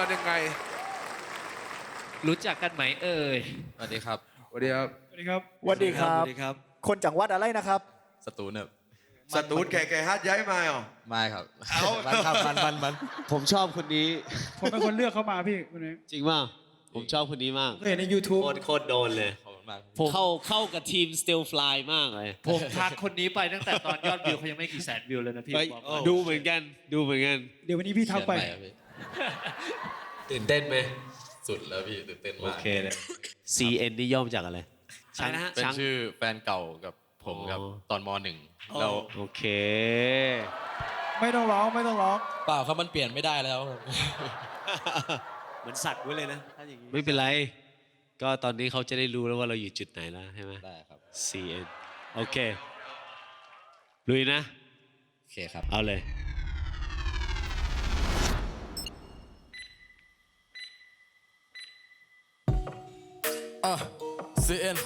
มายังไง รู้จักกันไหมเอ่ย สวัสดีครับ สวัสดีครับ สวัสดีครับสวัสดีครับ สวัสดีครับ คนจังหวัดอะไรนะครับ สตูนครับสตูดแก่แก่ฮัทย้ายมาเหรอไม่ครับเอามันครับมันมันมันผมชอบคนนี้ ผมเป็นคนเลือกเข้ามาพี่คนนี้ จริงป่ะผมชอบคนนี้มากเคยเห็นใน YouTube โคตรโคตรโดนเลยขอบคุณมากผมเข้าเข้ากับทีม Still Fly มากเลย ผมทักคนนี้ไปตั้งแต่ตอนยอดวิวเขายังไม่กี่แสนวิวเลยนะพี่เฮ้ยบอกก่อนดูเหมือนกัน ดูเหมือนกัน เดี๋ยววันนี้พี่ทักไป ตื่นเต้นไหมสุดแล้วพี่ตื่นเต้นโอมากเคเลย CN นี่ย่อมาจากอะไรอะไรนะฮะเป็นช้าง ชื่อแฟนเก่ากับผมครับอ๋อ ตอนมหนึ่งเรา โอเค ไม่ต้องร้องไม่ต้องร้อง เปล่าครับมันเปลี่ยนไม่ได้แล้ว เหมือนสักไว้เลยนะไม่เป็นไร ก็ตอนนี้เขาจะได้รู้แล้วว่าเราอยู่จุดไหนแล้วใช่ไหม ได้ครับ CN โอเค ลุยนะ โอเคครับ เอาเลย อะ CN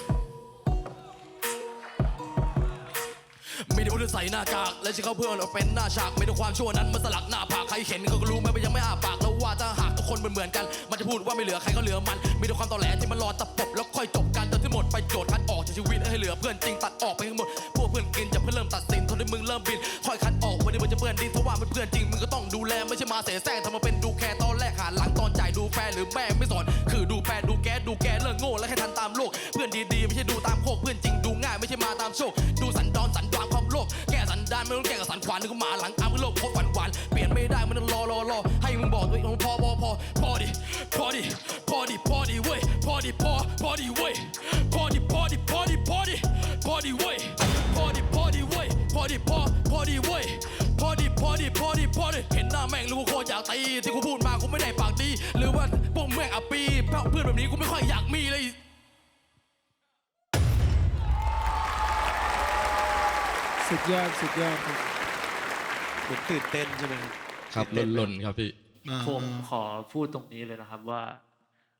มีแต่ผู้ใส่หน้ากาก และที่เข้าเพื่อนเราเป็นหน้าฉาก ไม่ได้ความชั่วนั้นมันสลักหน้าผากใครเห็นเขาก็รู้ไมว่ายังไม่อาปากแล้วว่าถ้าหากทุกคนเหมือนๆกัน มันจะพูดว่าไม่เหลือใครก็เหลือมัน มีแต่ความตอแหลที่มันรอตะปบแล้วค่อยจบกันจนที่หมดไปโยชน์คัดออกจากชีวิตให้เหลือเพื่อนจริงตัดออกไปทั้งหมดพวกเพื่อนกินจะเพื่อเริ่มตัดสินทนที่มึงเริ่มบินค่อยคัดออกวันนี้มันจะเพื่อนดินถ้าะว่ามันเพื่อนจริงมึงก็ต้องดูแลไม่ใช่มาเสแสร้งทำมาเป็นดูแคร์ตอนแรกหาหลังตอนจ่ายดูแฟร์หรือแม่ไม่สอนคือดูแฟดูแกดูแกเลิกโง่แล้วแค่ ขวานนึกว่าหมาหลังอ้ามโลกโคตรฝันหวานเปลี่ยนไม่ได้มันต้องรอรอรอให้มึงบอกตัวเองพอพอพอพอดิพอดิพอดิพอดิเว้ยพอดิพอพอดิเว้ยพอดิพอดิพอดิพอดิพอดิเว้ยพอดิพอดิเว้ยพอดิพอพอดิเว้ยพอดิพอดิพอดิพอดิเห็นหน้าแม่งรู้ว่าโคตรอยากตีที่กูพูดมากูไม่ได้ปากดี หรือว่าพวกแม่งอับปีเพื่อนแบบนี้กูไม่ค่อยอยากมีเลยสุดยอดสุดยอดครับ เหมือนตื่นเต้นใช่ไหมครับครับลนๆครับพี่ผมขอพูดตรงนี้เลยนะครับว่า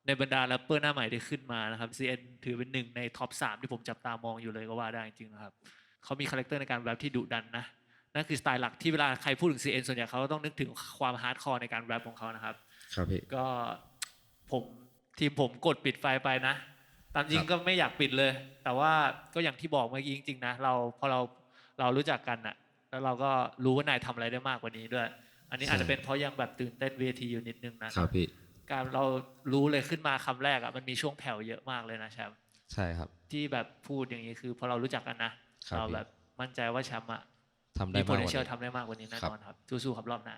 ในบรรดาแรปเปอร์หน้าใหม่ที่ขึ้นมานะครับ CN ถือเป็นหนึ่งในท็อปสามที่ผมจับตามองอยู่เลยก็ว่าได้จริงๆนะครับเขามีคาแรคเตอร์ในการแรปที่ดุดันนะนั่นคือสไตล์หลักที่เวลาใครพูดถึง CN ส่วนใหญ่เขาก็ต้องนึกถึงความฮาร์ดคอร์ในการแรปของเขานะครับ ครับพี่ ก็ผมทีมผมกดปิดไฟไปนะ ตามจริงก็ไม่อยากปิดเลย แต่ว่าก็อย่างที่บอกเมื่อกี้จริงๆนะ เราพอเราเรารู้จักกันอะ แล้วเราก็รู้ว่านายทำอะไรได้มากกว่านี้ด้วย อันนี้อาจจะเป็นเพราะยังแบบตื่นเต้นเวทีอยู่นิดนึงนะครับพี่การเรารู้เลยขึ้นมาคำแรกอะมันมีช่วงแผ่วเยอะมากเลยนะแชมป์ใช่ครับ ที่แบบพูดอย่างนี้คือพอเรารู้จักกันนะครับเราแบบมั่นใจว่าแชมป์อะทำได้มีมากกว่า potential นี้ทำได้มากกว่านี้แน่ครับนอนครับสู้ๆครับรอบหน้า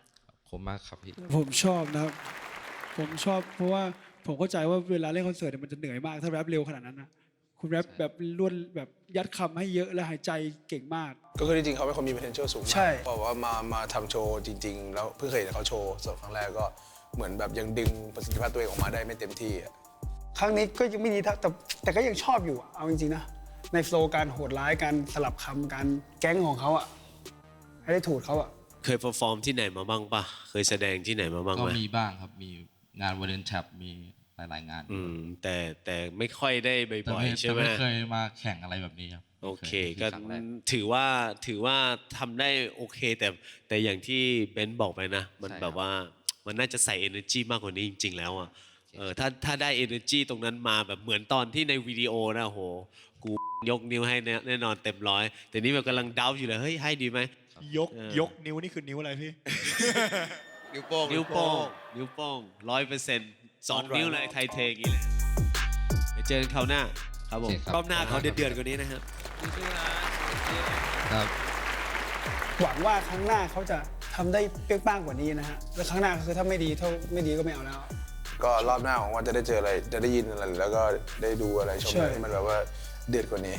ผมมากครับพี่ผมชอบนะครับ ผมชอบเพราะว่าผมเข้าใจว่าเวลาเล่นคอนเสิร์ตเนี่ยมันจะเหนื่อยมากถ้าแรปเร็วขนาดนั้นนะ คุณแรปแบบรวดแบบยัดคำให้เยอะและหายใจเก่งมาก ก็คือจริงๆเขาเป็นคนมี potential สูงมากใช่เพราะว่ามามาทำโชว์จริง ๆ แล้วเพิ่งเคยเห็นเขาโชว์สดครั้งแรกก็เหมือนแบบยังดึงประสิทธิภาพตัวเองออกมาได้ไม่เต็มที่อะครั้งนี้ก็ยังไม่ดีเท่าแต่แต่ก็ยังชอบอยู่อะเอาจริงๆนะ ในโฟล์การโหดร้ายการสลับคำการแก๊งของเขาอะให้ได้ถูกเขาอะเคยเปอร์ฟอร์มที่ไหนมาบ้างปะเคยแสดงที่ไหนมาบ้างก็ไหมมีบ้างครับ มีงานวอร์เรนแท็บมี หลาย ๆ งานอืมแต่แต่ไม่ค่อยได้แต่บ่อยไม่ๆใช่แต่ไหมไม่เคยมาแข่งอะไรแบบนี้ครับโอเคยก็ครั้งแรกถือว่าถือว่าทำได้โอเค แต่แต่อย่างที่เบนซ์บอกไปนะ มันใช่ครับแบบว่ามันน่าจะใส่ energy มากกว่านี้จริง ๆ แล้วอะเออถ้าถ้าได้ energy ตรงนั้นมาแบบเหมือนตอนที่ในวิดีโอนะโหกูยกนิ้วให้แน่แน่นอนเต็มร้อยแต่นี่แบบกำลังเดาอยู่เลยเฮ้ยให้ดีไหมยกเออยกนิ้วนี่คือนิ้วอะไรพี่ นิ้วโป้งนิ้วโป้งนิ้วโป้งร้อยเปอร์เซ็นต์ สองนิ้วเลยไทยเทอย่างนี้เลยไปเจอกันคราวหน้าครับผมโอเคครับรอบหน้าเขาเดือดๆกว่านี้นะครับครับ หวังว่าครั้งหน้าเขาจะทำได้เปรี้ยงป้างกว่านี้นะฮะแล้วครั้งหน้าคือถ้าไม่ดีเท่าไม่ดีก็ไม่เอาแล้ว ก็รอบหน้าของว่าจะได้เจออะไรจะได้ยินอะไรแล้วก็ได้ดูอะไรชมอะไรใช่ที่มันแบบว่าเด็ดกว่านี้